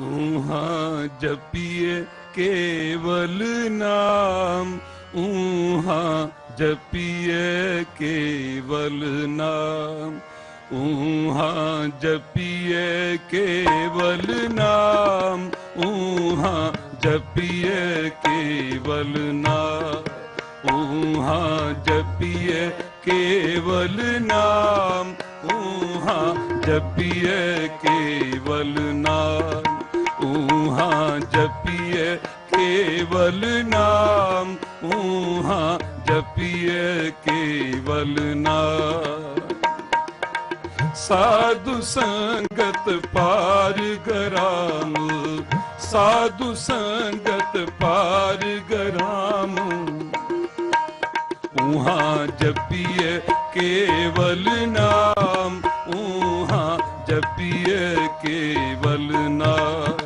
ऊहा जपिए केवल नाम ऊहा जपिए केवल नाम ऊहा जपिए केवल नाम ऊहा जपिए केवल नाम ऊहा जपिए केवल नाम ਊਹਾ ਜਪੀਏ ਕੇਵਲ ਨਾਮ, ਊਹਾ ਜਪੀਏ ਕੇਵਲ ਨਾਮ, ਊਹਾ ਜਪੀਏ ਕੇਵਲ ਨਾਮ। ਸਾਧੂ ਸੰਗਤ ਪਾਰ ਗਰਾਮ, ਸਾਧੂ ਸੰਗਤ ਪਾਰ ਗਰਾਮ। ਉਹਾਂ ਜਪੀਏ ਕੇਵਲ ਨਾਮ ਉਹਾਂ ਜਪੀਏ ਕੇਵਲ ਨਾਮ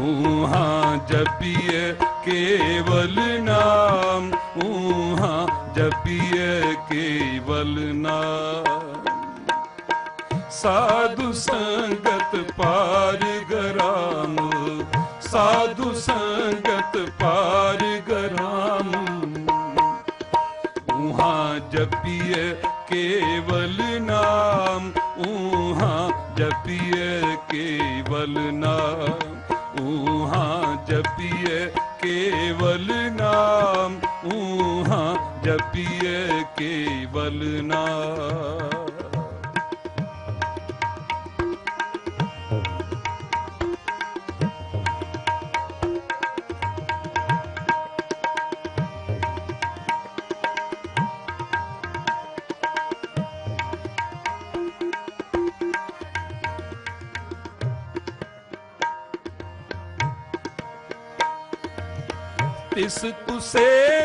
ਉਹਾਂ ਜਪੀਏ ਕੇਵਲ ਨਾਮ ਉਹਾਂ ਜਪੀਏ ਕੇਵਲ ਨਾਮ। ਸਾਧੂ ਸੰਗਤ ਪਾਰ ਗਰਾਮ, ਸਾਧੂ ਸੰਗਤ ਪਾਰ ਪਿਏ ਕੇਵਲ ਨਾ। ਇਸ ਤੁਸੇ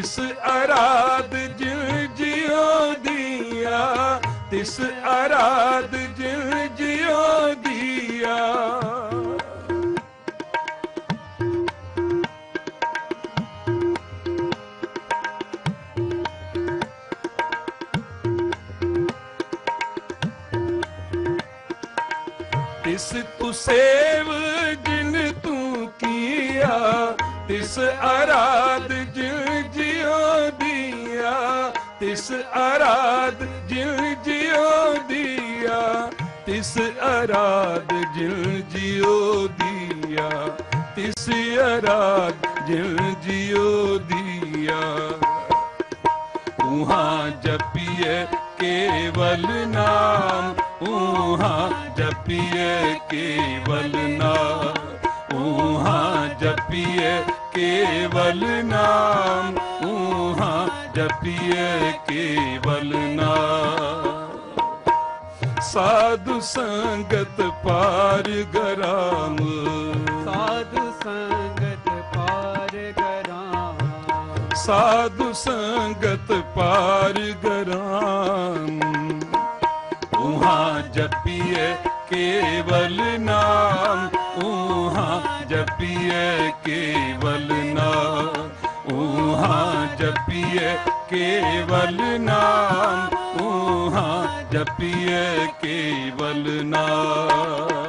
ਤਿਸ ਅਰਾਧ ਜਿਨ ਜਿਉ ਦੀਆ, ਤਿਸ ਅਰਾਧ ਜਿਨ ਜਿਉ ਦੀਆ। ਤਿਸ ਤੂ ਸੇਵ ਜਿਨ ਤੂੰ ਕੀਆ, ਤਿਸ ਅਰਾਧ ਜਿਨ ਤਿਸ ਆਰਾਧ ਜਿਲ ਜਿਉ ਦੀਆ, ਤਿਸ ਅਰਾਧ ਜਿਨ ਜਿਉ ਦੀਆ, ਤਿਸ ਅਰਾਧ ਜਿਲ ਜਿਉ ਦੀਆ। ਉਹਾਂ ਜਪੀਏ ਕੇਵਲ ਨਾਮ, ਉਹਾਂ ਜਪੀਏ ਕੇਵਲ ਨਾਮ, ਉਹਾਂ ਜਪੀਏ ਕੇਵਲ ਨਾਮ। ਜਪੀਏ ਕੇਵਲ ਨਾਮ ਸਾਧੂ ਸੰਗਤ ਪਾਰ ਗਰਾਮ। ਸਾਧੂ ਸੰਗਤ ਪਾਰ ਕਰਾਂ ਸਾਧੂ ਸੰਗਤ ਪਾਰ ਗਰਾਮ। ਉਹਾਂ ਜਪੀਏ ਕੇਵਲ ਨਾਮ। ਉਹਾਂ ਜਪੀਏ ਕੇਵਲ ਨਾਮ। ਉਹਾਂ ਜਪੀਏ ਕੇਵਲ ਨਾਮ ਉਹਾਂ ਜਪੀਏ ਕੇਵਲ ਨਾਮ।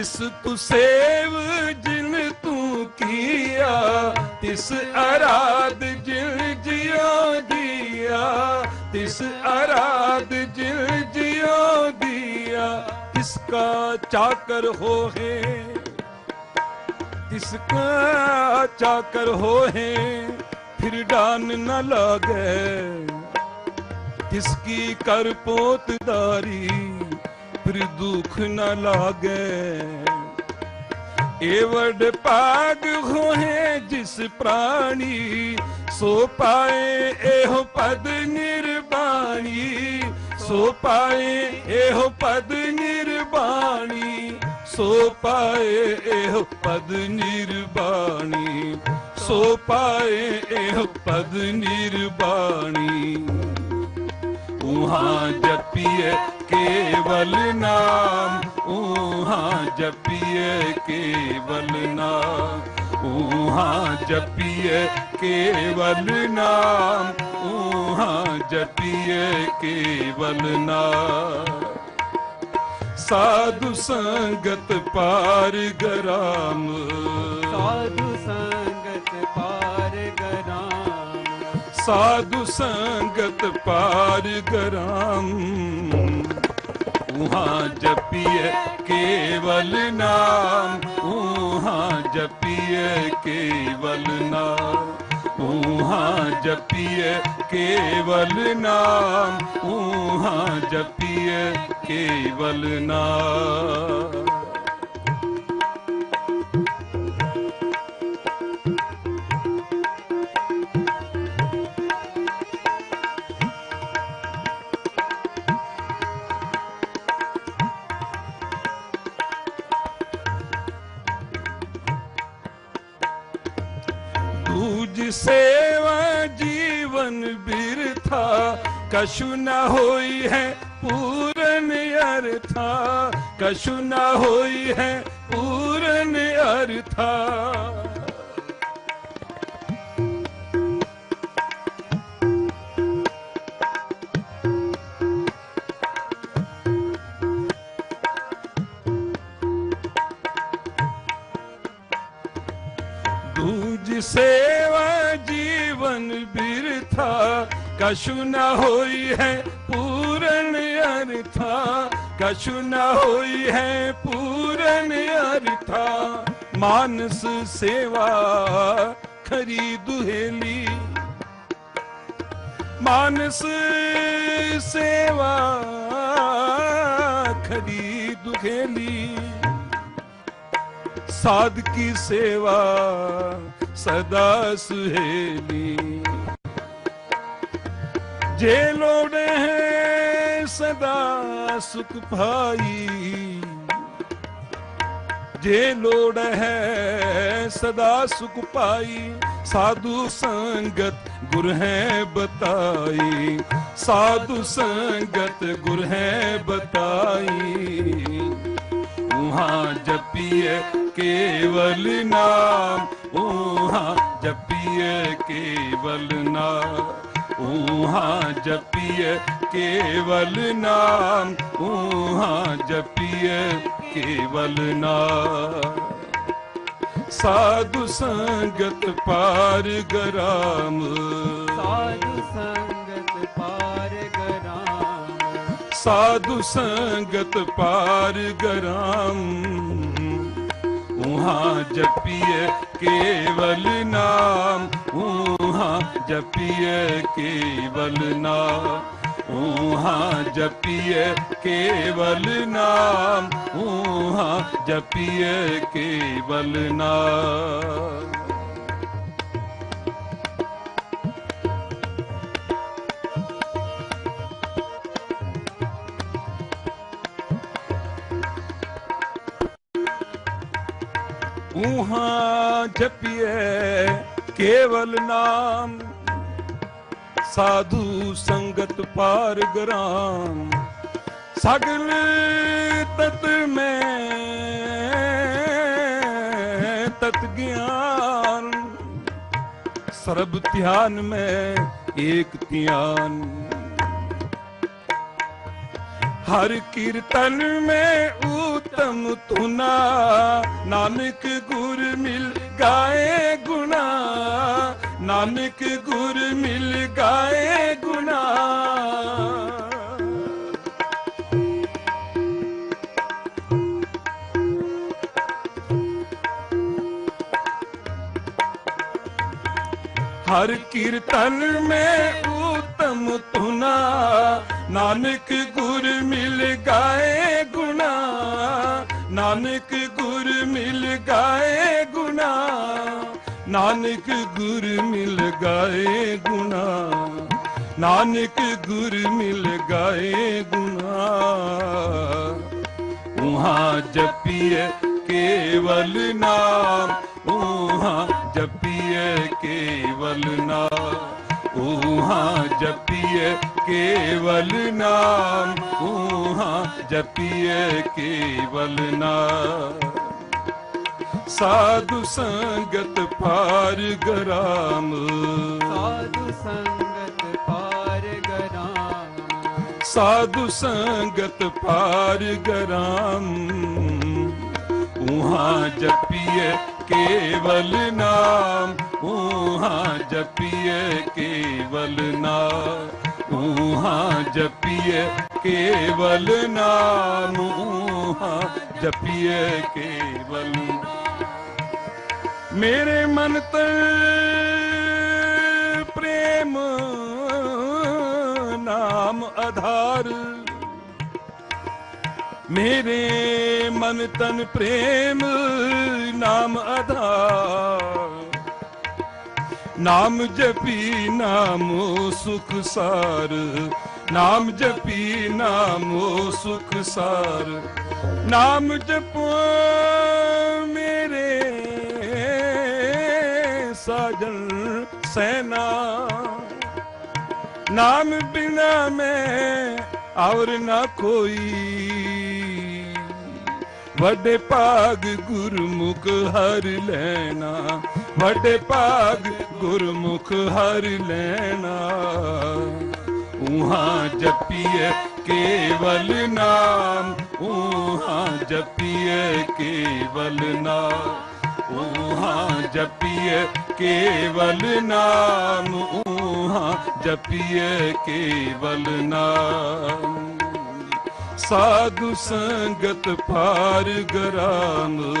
ਤਿਸ ਤੂ ਸੇਵ ਜਿਨ ਤੂੰ ਕੀਆ, ਤਿਸ ਅਰਾਧ ਜਿਨ ਜਿਉ ਦੀਆ, ਤਿਸ ਅਰਾਧ ਜਿਨ ਜਿਉ ਦੀਆ, ਤਿਸ ਕਾ ਚਾਕਰ ਹੋਏ ਤਿਸਕਾ ਚਾਕਰ ਹੋਏ ਫਿਰ ਡਾਨ ਨ ਲਾਗੇ ਤਿਸਕੀ ਕਰ ਪੋਤਦਾਰੀ। ਫਿਰ ਦੁਖ ਨ ਲਾਗੇ। ਵਡ ਪਾਗ ਹੋਏ ਜਿਸ ਪ੍ਰਾਣੀ, ਸੋ ਪਾਏ ਇਹੋ ਪਦ ਨਿਰਬਾਣੀ, ਸੋ ਪਾਏ ਇਹੋ ਪਦ ਨਿਰਬਾਣੀ, ਸੋ ਪਾਏ ਇਹੋ ਪਦ ਨਿਰਬਾਣੀ, ਸੋ ਪਾਏ ਇਹ ਪਦ ਨਿਰਬਾਣੀ। ਉਹਾਂ ਜਪੀਏ ਕੇਵਲ ਨਾਮ ਉਹਾਂ ਜਪੀਏ ਕੇਵਲ ਨਾਮ ਉਹਾਂ ਜਪੀਏ ਕੇਵਲ ਨਾਮ ਉਹਾਂ ਜਪੀਏ ਕੇਵਲ ਨਾਮ ਸਾਧੂ ਸੰਗਤ ਪਾਰ ਗਰਾਮ ਸਾਧੂ ਸੰਗਤ ਪਾਰ ਗਰਾਮ ਸਾਧੂ ਸੰਗਤ ਪਾਰ ਗਰਾਮ ਉਹਾਂ ਜਪੀਏ ਕੇਵਲ ਨਾਮ ਉਹਾਂ ਜਪੀਏ ਕੇਵਲ ਨਾਮ ਉਹਾਂ ਜਪੀਏ ਕੇਵਲ ਨਾਮ ਉਹਾਂ ਜਪੀਏ ਕੇਵਲ ਨਾਮ। सेवा जीवन बिरथा कछु न होई है पूरन अर्था कछु न होई है पूरन अर्था। दूज ਕਛੁ ਨ ਹੋਈ ਹੈ ਪੂਰਨ ਅਰਥਾ, ਕਛੁ ਨ ਹੋਈ ਹੈ ਪੂਰਨ ਅਰਥਾ। ਮਾਨਸ ਸੇਵਾ ਖਰੀ ਦੁਹੇਲੀ ਮਾਨਸ ਸੇਵਾ ਖਰੀ ਦੁਹੇਲੀ ਸਾਧ ਕੀ ਸੇਵਾ ਸਦਾ ਸੁਹੇਲੀ। ਜੇ ਲੋੜ ਹੈ ਸਦਾ ਸੁਖ ਭਾਈ ਜੇ ਲੋੜ ਹੈ ਸਦਾ ਸੁਖ ਪਾਈ, ਸਾਧੂ ਸੰਗਤ ਗੁਰ ਹੈ ਬਤਾਈ। ਸਾਧੂ ਸੰਗਤ ਗੁਰ ਹੈ ਬਤਾਈ। ਉਹਾਂ ਜਪੀਏ ਕੇਵਲ ਨਾਮ, ਉਹਾਂ ਜਪੀਏ ਕੇਵਲ ਨਾਮ। ਉਹਾ ਜਪੀਏ ਕੇਵਲ ਨਾਮ ਉਹਾ ਜਪੀਏ ਕੇਵਲ ਨਾਮ। ਸਾਧੂ ਸੰਗਤ ਪਾਰ ਗਰਾਮ। ਸਾਧੂ ਸੰਗਤ ਪਾਰ ਗਰਾਮ। ਸਾਧੂ ਸੰਗਤ ਪਾਰ ਗਰਾਮ। ਉਹਾ ਜਪੀਏ ਕੇਵਲ ਨਾਮ ਜਪੀਏ ਕੇਵਲ ਨਾਮ ਹਾਂ ਜਪੀਏ ਕੇਵਲ ਨਾਮ ਹਾਂ ਜਪੀਏ ਕੇਵਲ ਨਾਮ। ਉਹਾਂ ਜਪੀਏ ਕੇਵਲ ਨਾਮ, ਸਾਧੂ ਸੰਗਤ ਪਾਰ ਗ੍ਰਾਮ। ਸਗਲ ਤਤ ਮੈਂ ਤਤ ਗਿਆਨ, ਸਰਬ ਧਿਆਨ ਮੈਂ ਏਕ ਧਿਆਨ। ਹਰ ਕੀਰਤਨ ਮੈਂ ਉਤਮ ਤੁਨਾ ਨਾਨਕ ਗੁਰ ਮਿਲ ਗਾਏ ਗੁਨਾ, ਨਾਨਕ ਗੁਰ ਮਿਲ ਗਾਏ ਗੁਨਾ। ਹਰ ਕੀਰਤਨ ਮੈਂ ਉਤਮ ਤੁਨਾ ਨਾਨਕ ਗੁਰ ਮਿਲ ਗਾਏ ਨਾਨਕ ਗੁਰ ਮਿਲ ਗਾਏ ਗੁਨਾ ਨਾਨਕ ਗੁਰ ਮਿਲ ਗਾਏ ਗੁਨਾ ਨਾਨਕ ਗੁਰ ਮਿਲ ਗਾਏ ਗੁਨਾ ਉਹਾ ਜਪੀਏ ਕੇਵਲ ਨਾਮ, ਉਹਾ ਜਪੀਏ ਕੇਵਲ ਨਾਮ, ਉਹਾ ਜਪ ਜਪੀਏ ਕੇਵਲ ਨਾਮ ਊਹਾਂ ਜਪੀਏ ਕੇਵਲ ਨਾਮ। ਸਾਧੂ ਸੰਗਤ ਪਾਰ ਗਰਾਮ। ਸਾਧੂ ਸੰਗਤ ਪਾਰ ਗਰਾਮ। ਸਾਧੂ ਸੰਗਤ ਪਾਰ ਗਰਾਮ। ਉਹਾਂ ਜਪੀਏ ਕੇਵਲ ਨਾਮ ਉਹਾਂ ਜਪੀਏ ਕੇਵਲ ਨਾਮ ਉਹਾਂ ਜਪੀਏ ਕੇਵਲ ਨਾਮ ਉਹਾਂ ਜਪੀਏ ਕੇਵਲ ਮੇਰੇ ਮਨ ਤੇ ਪ੍ਰੇਮ ਨਾਮ ਆਧਾਰ ਮੇਰੇ ਮਨ ਤਨ ਪ੍ਰੇਮ ਨਾਮ ਆਧਾਰ ਨਾਮ ਜਪੀ ਨਾਮੋ ਸੁਖ ਸਾਰ। ਨਾਮ ਜਪੀ ਨਾਮੋ ਸੁਖ ਸਾਰ। ਨਾਮ ਜਪੋ ਮੇਰੇ ਸਾਜਨ ਸੈਨਾ। ਨਾਮ ਬਿਨਾ ਮੈਂ ਔਰ ਨਾ ਕੋਈ। ਵੱਡੇ ਭਾਗ ਗੁਰਮੁਖ ਹਰ ਲੈਣਾ, ਵੱਡੇ ਭਾਗ ਗੁਰਮੁਖ ਹਰ ਲੈਣਾ। ਉਹਾਂ ਜਪੀਏ ਕੇਵਲ ਨਾਮ ਉਹਾਂ ਜਪੀਏ ਕੇਵਲ ਨਾਮ। ਉਹਾਂ ਜਪੀਏ ਕੇਵਲ ਨਾਮ ਉਹਾਂ ਜਪੀਏ ਕੇਵਲ ਨਾਮ। ਸਾਧੂ ਸੰਗਤ ਪਾਰ ਗਰਾਮ।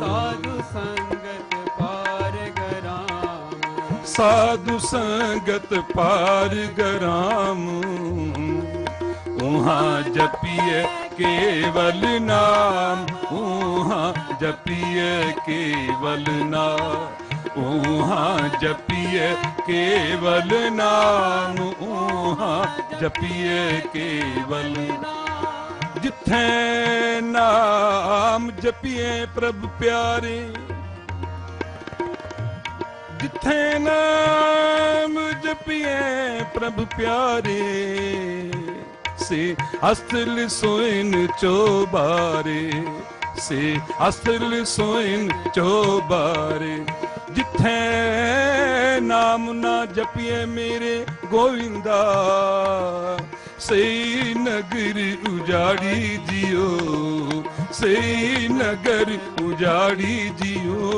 ਸਾਧੂ ਸੰਗਤ ਪਾਰ ਗਰਾਮ। ਸਾਧੂ ਸੰਗਤ ਪਾਰ ਗਰਾਮ। ਉਹਾਂ ਜਪੀਏ ਕੇਵਲ ਨਾਮ। ਉਹਾਂ ਜਪੀਏ ਕੇਵਲ ਨਾਮ। ਉਹਾਂ ਜਪੀਏ ਕੇਵਲ ਨਾਮ। ਉਹਾਂ ਜਪੀਏ ਕੇਵਲ ਜਿੱਥੇ ਨਾਮ ਜਪੀਏ ਪ੍ਰਭ ਪਿਆਰੇ, ਜਿੱਥੇ ਨਾਮ ਜਪੀਏ ਪ੍ਰਭ ਪਿਆਰੇ, ਸੇ ਅਸਲ ਸੋਇਨ ਚੋਬਾਰੇ, ਸੇ ਅਸਲ ਸੋਇਨ ਚੋਬਾਰੇ, ਜਿੱਥੇ ਨਾਮ ਨਾ ਜਪੀਏ ਮੇਰੇ ਗੋਵਿੰਦਾ ਸਈ ਨਗਰ ਉਜਾੜੀ ਜਿਓ ਸਈ ਨਗਰ ਉਜਾੜੀ ਜਿਓ।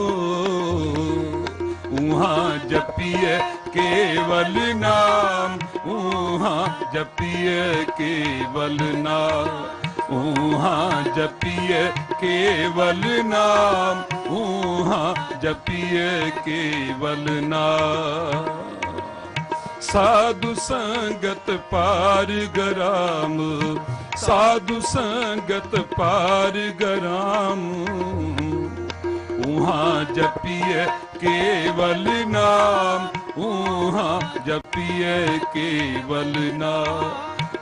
ਉਹਾਂ ਜਪੀਏ ਕੇਵਲ ਨਾਮ ਉਹਾਂ ਜਪੀਏ ਕੇਵਲ ਨਾਮ। ਉਹਾਂ ਜਪੀਏ ਕੇਵਲ ਨਾਮ ਉਹਾਂ ਜਪੀਏ ਕੇਵਲ ਨਾਮ। ਸਾਧੂ ਸੰਗਤ ਪਾਰ ਗਰਾਮ, ਸਾਧੂ ਸੰਗਤ ਪਾਰ ਗਰਾਮ। ਉਹਾਂ ਜਪੀਏ ਕੇਵਲ ਨਾਮ ਉਹਾਂ ਜਪੀਏ ਕੇਵਲ ਨਾਮ।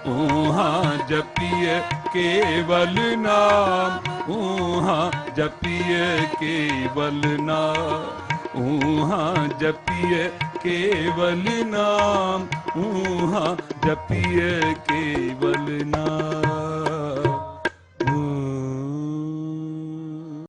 ਉਹਾਂ ਜਪੀਏ ਕੇਵਲ ਨਾਮ ਉਹਾਂ ਜਪੀਏ ਕੇਵਲ ਨਾਮ। ਉਹਾਂ ਜਪੀਏ ਕੇਵਲ ਨਾਮ ਉਹਾਂ ਜਪੀਏ ਕੇਵਲ ਨਾਮ।